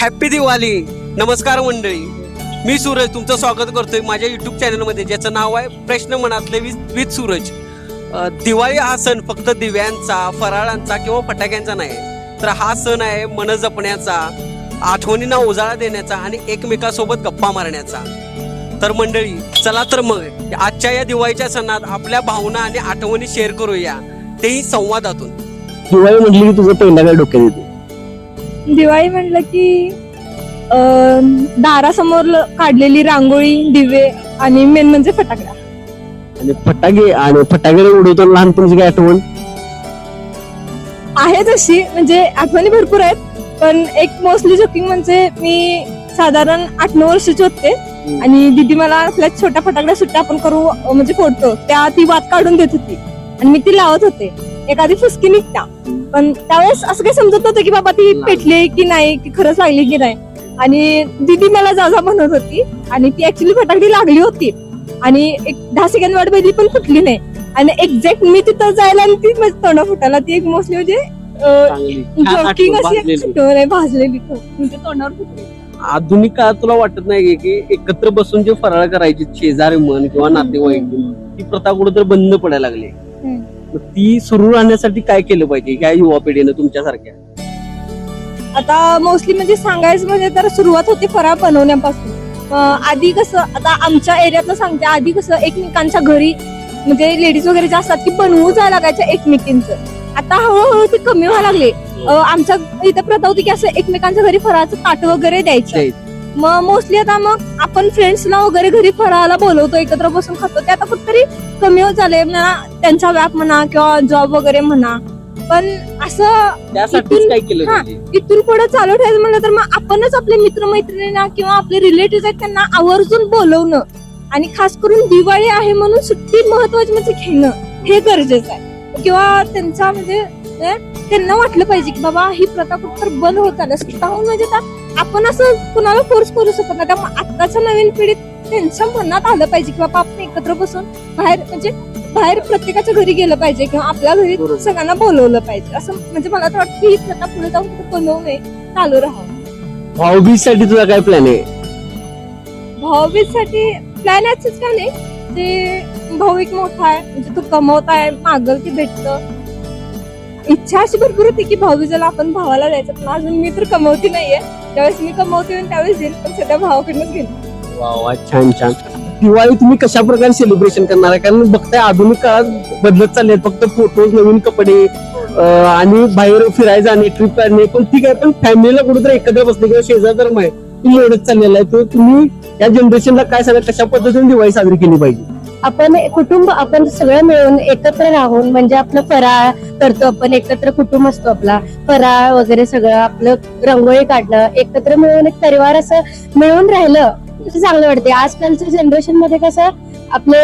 Happy Diwali नमस्कार मंडळी. मी सूरज तुमचं स्वागत करतोय माझ्या युट्यूब चॅनलमध्ये ज्याचं नाव आहे प्रश्न मनातले विथ विथ सूरज. दिवाळी हा सण फक्त दिव्यांचा फराळांचा किंवा फटाक्यांचा नाही. तर हा सण आहे मन जपण्याचा आठवणींना उजाळा देण्याचा आणि एकमेकासोबत गप्पा मारण्याचा. तर मंडळी चला तर मग आजच्या या दिवाळीच्या सणात आपल्या भावना आणि आठवणी शेअर करूया. तेही संवादातून. दिवाळी म्हटली की तुझं पहिला काय डोक्यात येते दिवाळी म्हणलं की अं, दारासमोर काढलेली रांगोळी दिवे आणि मेन म्हणजे फटाकड्या आणि फटाके आणि फटाके उडवताना लहानपणीची काय आठवण? आहे तशी म्हणजे आठवणी भरपूर आहेत पण एक मोस्टली जोकिंग म्हणजे मी साधारण आठ नऊ वर्षाची होते. आणि दीदी मला आपल्या छोट्या फटाकड्या सुट्ट्या आपण करू म्हणजे फोडतो. त्या ती वात काढून देत होती. आणि मी ती लावत होते. एखादी फुसकी निघता. पण त्यावेळेस असं काही समजत नव्हतं की बाबा ती पेटली की नाही की खरंच लागली की नाही. आणि दीदी मला जाजा म्हणत होती आणि ती ऍक्च्युली फटाकडी लागली होती. आणि एक दहा सेकंद वाट बघितली पण फुटली नाही. आणि एक्झॅक्ट मी तिथं जायला आणि ती माझी तोंड फुटायला. ती एक मोस्टली म्हणजे जॉकिंग अशी भाजलेली. तो म्हणजे तोंडावर फुटली. आधुनिक काळात तुला वाटत नाही की एकत्र बसून जे फराळ करायची शेजारी म्हण किंवा नातेवाईक ती प्रथा कुठेतरी बंद पडायला लागली. ती सुरू राहण्यासाठी काय केलं पाहिजे? ह्या युवा पिढीनं तुमच्यासारख्या? आता मोस्टली म्हणजे सांगायचं म्हणजे तर सुरुवात होते फराळ बनवण्यापासून. आधी कसं आता आमच्या एरियातलं सांगते आधी कसं एकमेकांच्या घरी म्हणजे लेडीज वगैरे जे असतात की बनवू जायला लागायच्या एकमेकींचं. आता हळूहळू ते कमी व्हायला लागले. अं, आमच्या इथं प्रथा होती की असं एकमेकांच्या घरी फराळाचं ताट वगैरे द्यायचं. मग मोस्टली आता मग आपण फ्रेंड्सला वगैरे घरी फराळाला बोलवतो एकत्र बसून खातो. ते आता कुठतरी कमी होत झाले म्हणा त्यांचा व्याप म्हणा किंवा जॉब वगैरे म्हणा. पण असं त्यासाठीच इथून- काय केलं हा. पाहिजे इथून पुढे चालू ठेवायचं म्हणलं तर मग आपणच आपले मित्रमैत्रिणींना किंवा आपले रिलेटिव्ह आहेत त्यांना आवर्जून बोलवणं. आणि खास करून दिवाळी आहे म्हणून सुट्टी महत्वाची म्हणजे घेणं हे गरजेचं आहे. किंवा त्यांचा म्हणजे अं, त्यांना वाटलं पाहिजे की बाबा ही प्रथा कुठं बंद होत आलं स्वतःहून म्हणजे त्या आपण असं कुणाला फोर्स करू शकत नाही. त्यामुळे आत्ताच्या नवीन पिढीत त्यांच्या मनात आलं पाहिजे की बाबा आपण एकत्र बसून बाहेर म्हणजे बाहेर प्रत्येकाच्या घरी गेलं पाहिजे किंवा आपल्या घरी. सगळ्यांना बोलवलं पाहिजे. असं म्हणजे मला तर वाटतं की ही प्रथा पुढे जाऊन बनवू नये चालू राहावं. भाऊबीजसाठी तुझा काय प्लॅन आहे? भाऊबीजसाठी प्लॅन याच काय नाही. ते भाऊ एक मोठा आहे म्हणजे तो कमवत आहे मागल की भेटत. इच्छा अशी भरपूर होती की भाऊबीजेला आपण भावाला द्यायचं पण अजून मी तर कमवती नाहीये. त्यावेळेस मी कमवते आणि त्यावेळेस देईन पण सध्या भावाकडनंच घेईन. वा वा छान छान. दिवाळी तुम्ही कशा प्रकारे सेलिब्रेशन करणार आहे? कारण बघताय आधुनिक काळात बदलत चालले फक्त फोटोज नवीन कपडे अं, आणि बाहेर फिरायला जाणे ट्रिप काढणे पण ठीक आहे पण फॅमिलीला कुठेतरी एकत्र बसणे किंवा शेजार धर्म आहे तुम्ही एवढंच चाललेला आहे. तर तुम्ही या जनरेशनला काय सांगा कशा पद्धतीने दिवाळी साजरी केली पाहिजे? आपण कुटुंब आपण सगळं मिळून एकत्र राहून म्हणजे आपलं फराळ करतो आपण एकत्र कुटुंब असतो आपला. फराळ वगैरे सगळं आपलं रंगोळी काढणं एकत्र मिळून एक परिवार असं मिळून राहिलं चांगलं वाटते आजकालच्या जनरेशनमध्ये कसं आपले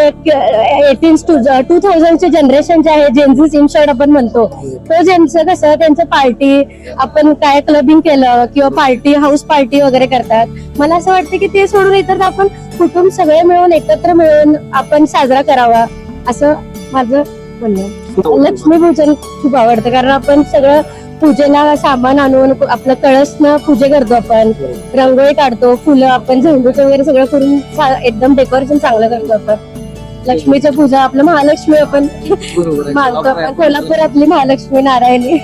एटीन टू टू थाउजंडचे जनरेशन जे आहे जेन्झीस इन शॉर्ट आपण म्हणतो तो ज्यांचं कसं त्यांचं पार्टी आपण काय क्लबिंग केलं किंवा पार्टी हाऊस पार्टी वगैरे करतात मला असं वाटतं की ते सोडून इतर आपण कुटुंब सगळे मिळून एकत्र मिळून आपण साजरा करावा असं माझं म्हणणं आहे. खूप आवडतं कारण आपण सगळं पूजेला सामान आणून आपलं कळसनं पूजे करतो आपण. रंगोळी काढतो फुलं आपण झेंडूचं वगैरे सगळं करून एकदम डेकोरेशन चांगलं करतो आपण. लक्ष्मीचं पूजा आपलं महालक्ष्मी आपण मानतो आपण. कोल्हापुरातली महालक्ष्मी नारायणी.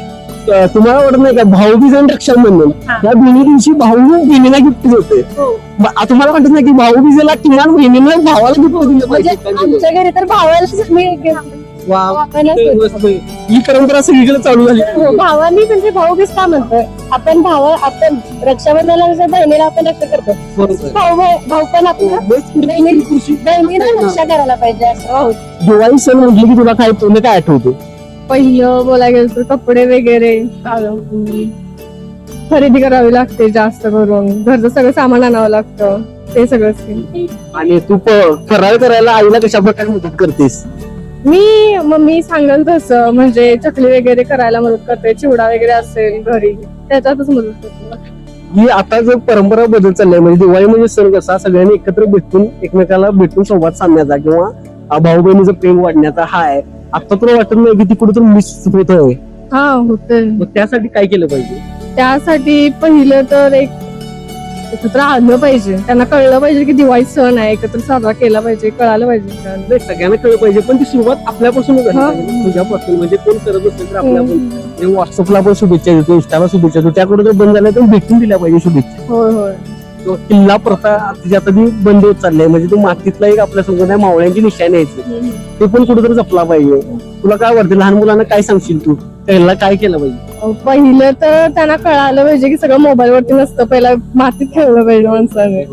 तुम्हाला वाटत नाही का? भाऊबीज आणि रक्षाबंधन हा. या दोन्ही दिवशी भाऊ बहिणीला गिफ्ट देते आ- तुम्हाला वाटत नाही की भाऊबीजेला किमान बहिणीनं भावाला गिफ्ट दिलं म्हणजे पाहिजे? आमच्या घरी तर भावाला मी वा. मस्त. ही परंपरा सगळीकडे चालू झाली. हो, भावानी म्हणजे भाऊ बीस का म्हणतोय. आपण भाव आपण रक्षाबंधनाला कसं बहिणीला आपण रक्षा करतो. बरोबर. भाऊ भाऊ पण आपलं पुढे खुशी. बहिणीला रक्षा करायला पाहिजे असं. भाऊ दिवाळी सण म्हटली की तुला काय तुला काय आठवतं? पहिलं बोलायला गेलं तर कपडे वगैरे खरेदी करावी लागते जास्त करून. घरचं सगळं सामान आणावं लागतं. ते सगळं आणि तू प- फराळ करायला आईला कशा प्रकारे मदत करतेस? मी मम्मी सांगेल तसं. म्हणजे चकली वगैरे करायला मदत करते. चिवडा वगैरे असेल घरी त्याच्यातच मदत करते ही आता जो परंपरा बदल चालली आहे म्हणजे दिवाळी म्हणजे सण कसा सगळ्यांनी एकत्र भेटून एकमेकाला भेटून संवाद साधण्याचा किंवा भाऊ बहिणीचं प्रेम वाढण्याचा हा आहे. आता तुला वाटत नाही की ती कुठेतरी मिस होत आहे हा होते त्यासाठी काय केलं पाहिजे? त्यासाठी पहिलं तर एक एकत्र आलं पाहिजे. त्यांना कळलं पाहिजे की दिवाळी सण आहे एकत्र साजरा केला पाहिजे कळालं पाहिजे. नाही सगळ्यांना कळलं पाहिजे पण ती सुरुवात आपल्यापासूनच झाली. पाहिजे. तुझ्यापासून म्हणजे कोण करत असेल तर आपल्यापासून म्हणजे व्हॉट्सअपला आपण शुभेच्छा देतो इंस्टाला शुभेच्छा देतो. त्याकडे जर बंद झाल्या तर भेटून दिल्या पाहिजे शुभेच्छा. होय होय. तो किल्ला प्रथा तिची आता ती बंद होत चालली आहे म्हणजे तो मातीतला एक आपल्यासमोर मावळ्यांची निशाणी आहे ते पण कुठेतरी जपला पाहिजे. तुला काय वाटतं लहान मुलांना काय सांगशील तू? त्याला काय केलं पाहिजे? पहिलं तर त्यांना कळालं पाहिजे की सगळं मोबाईल वरती नसतं. पहिला मातीत खेळलं पाहिजे माणसाने.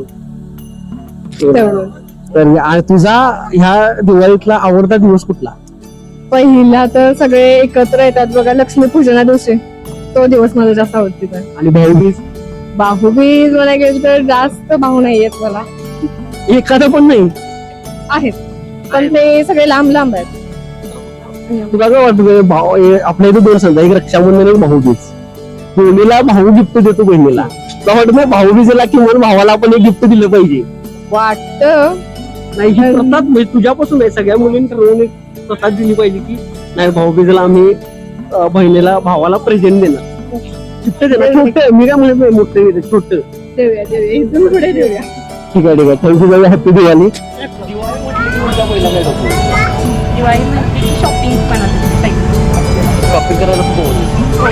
तेवढं. तर आ- तुझा ह्या दिवाळीतला आवडता दिवस कुठला? पहिला तर सगळे एकत्र येतात बघा लक्ष्मीपूजना दिवशी. तो दिवस मला जास्त आवडते आणि भाऊबीज? बाहुबीज मला गेलं तर जास्त भाऊ नाही येत मला. एखादा पण नाही? आहेत. पण ते सगळे लांब लांब आहेत. तुला काय वाटतं भाऊ आपल्या इथे दोन सण एक रक्षाबंधन एक भाऊबीज. बहिणीला भाऊ गिफ्ट देतो बहिणीला. तुला वाटत नाही भाऊबीजेला किंवा भावाला आपण एक गिफ्ट दिलं पाहिजे? वाटत. नाही ही म्हणजे तुझ्यापासून आहे. सगळ्या मुलींनी ठरवून एक प्रथा दिली पाहिजे की नाही भाऊबीजेला आम्ही अं, बहिणीला भावाला प्रेझेंट देणार. गिफ्ट देणार. छोट मी काय म्हणत नाही मोठं छोट. देऊया देऊया. इथून पुढे देऊया. ठीक आहे ठीक आहे. थँक्यू बाई. हॅपी दिवाळी. दिवाळीमध्ये. करायला फोन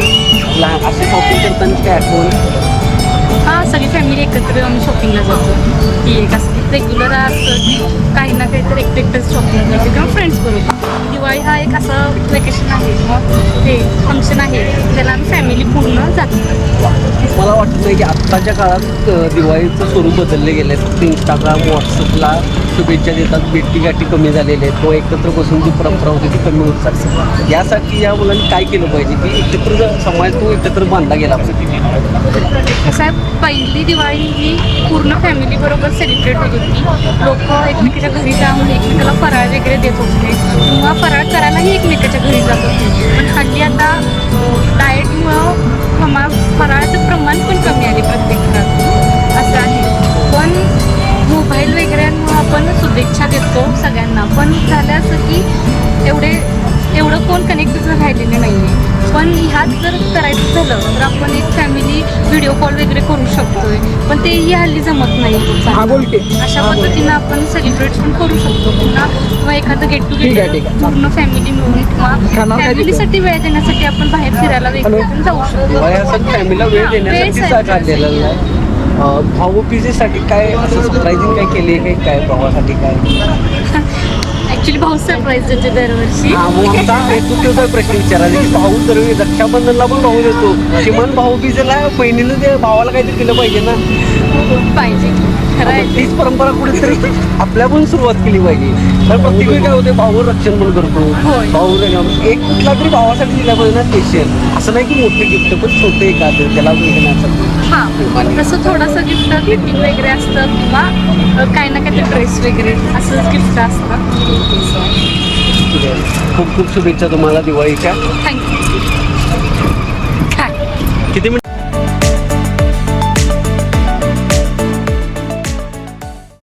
असे शॉपिंग करताना काय आठवण हा सगळी फॅमिली एकत्र आम्ही शॉपिंगला जातो. ती एक असते रेग्युलर असतं. की काही ना काहीतरी एकटं एकटंच शॉपिंग करते. किंवा फ्रेंड्स बरोबर. दिवाळी हा एक असं वेकेशन आहे. किंवा ते फंक्शन आहे. त्याला आम्ही फॅमिली पूर्ण जातो. मला वाटत की आत्ताच्या काळात दिवाळीचं स्वरूप बदलले गेले फक्त इंस्टाग्राम व्हॉट्सअपला शुभेच्छा देतात. भेटी गाठी कमी झालेले आहेत. तो एकत्र बसून जी परंपरा होती ती कमी होत चालते यासाठी या मुलांनी काय केलं पाहिजे? की एकत्र समाज तो एकत्र बांधला गेला पाहिजे. आहे पहिली दिवाळी ही पूर्ण फॅमिली बरोबर सेलिब्रेट होत होती. लोक एकमेकाच्या घरी जाऊन एकमेकाला फराळ वगैरे देत होते. किंवा फराळ करायलाही एकमेकाच्या घरी जात होते. पण हल्ली आता डाएटमुळं प्रमाण व्हिडिओ कॉल वगैरे करू शकतोय पण तेही हल्ली जमत नाही. हा अशा पद्धतीनं आपण सेलिब्रेट पण करू शकतो. पुन्हा किंवा एखादं गेट टू ठीक आहे, ठीक आहे. पूर्ण फॅमिली मिळून किंवा फॅमिलीसाठी वेळ देण्यासाठी आपण बाहेर फिरायला वगैरे जाऊ शकतो. आहे. भाऊबीजेसाठी काय असं सरप्राईजिंग काय केले काय काय भावासाठी काय? ऍक्च्युली भाऊ सरप्राईज देते दरवर्षी. हा मग आमचा प्रश्न विचारायला की भाऊ दरवेळी रक्षाबंधनला पण भाऊ देतो. किमान भाऊ बीजेला बहिणीनं ते भावाला काहीतरी दिलं पाहिजे ना. ते. तीच परंपरा कुठेतरी आपल्या पण सुरुवात केली पाहिजे. तर प्रत्येक वेळी काय होते भाऊ रक्षण पण करतो. भाऊ एक कुठला तरी भावासाठी दिला पाहिजे ना स्पेशल असं नाही की मोठे गिफ्ट पण छोटे एखादं त्याला हां तसं थोडंसं गिफ्ट गिफ्टिंग वगैरे असतं किंवा काही ना काही ड्रेस वगैरे असंच गिफ्ट असतं. खूप खूप शुभेच्छा तुम्हाला दिवाळीच्या. थँक्यू किती मिनिट?